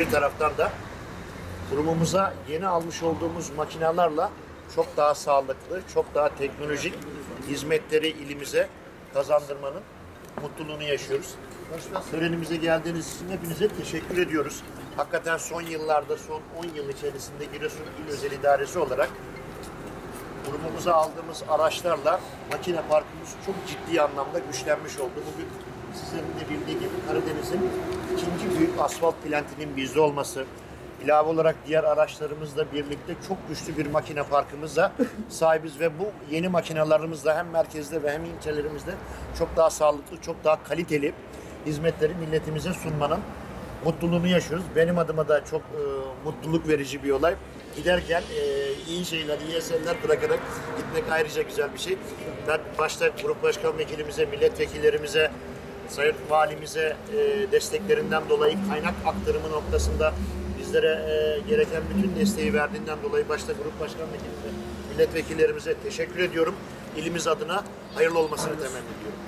Bir taraftan da kurumumuza yeni almış olduğumuz makinalarla çok daha sağlıklı, çok daha teknolojik hizmetleri ilimize kazandırmanın mutluluğunu yaşıyoruz. Törenimize geldiğiniz için hepinize teşekkür ediyoruz. Hakikaten son yıllarda, son 10 yıl içerisinde Giresun İl Özel İdaresi olarak kurumumuza aldığımız araçlarla makine parkımız çok ciddi anlamda güçlenmiş oldu. Bugün bildiği gibi Karadeniz'in ikinci büyük asfalt plantinin bizde olması, ilave olarak diğer araçlarımızla birlikte çok güçlü bir makine parkımıza sahibiz ve bu yeni makinalarımızla hem merkezde ve hem ilçelerimizde çok daha sağlıklı, çok daha kaliteli hizmetleri milletimize sunmanın mutluluğunu yaşıyoruz. Benim adıma da çok e, mutluluk verici bir olay. Giderken e, iyi şeyler, iyi eserler bırakarak gitmek ayrıca güzel bir şey. Ben başta grup başkan vekilimize, milletvekillerimize, sayın valimize e, desteklerinden dolayı kaynak aktarımı noktasında bizlere e, gereken bütün desteği verdiğinden dolayı başta grup başkan vekilimize, milletvekillerimize teşekkür ediyorum. İlimiz adına hayırlı olmasını temenni ediyorum.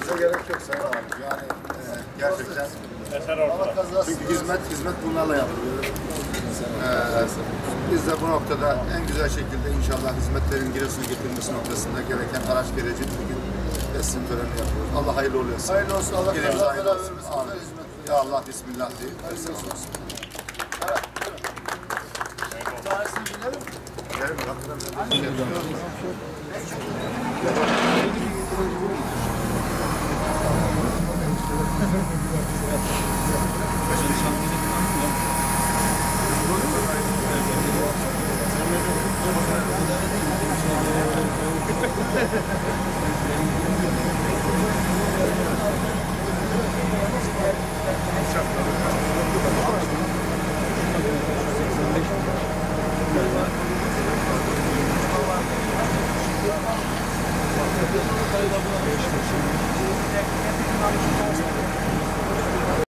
Size gerek yok Sayın. Yani e, gerçekten çünkü hizmet hizmet bunlarla yapılıyor. E, biz de bu noktada en güzel şekilde inşallah hizmetlerin Giresun'a getirilmesi noktasında gereken araç gereci bugün teslim töreni yapıyoruz. Allah hayırlı olsun. Hayırlı olsun. Allah Dilimize hayırlı olsun. Amin. Ya Allah Bismillah deyip teslim olsun. Gidelim, bakalım. ハハハ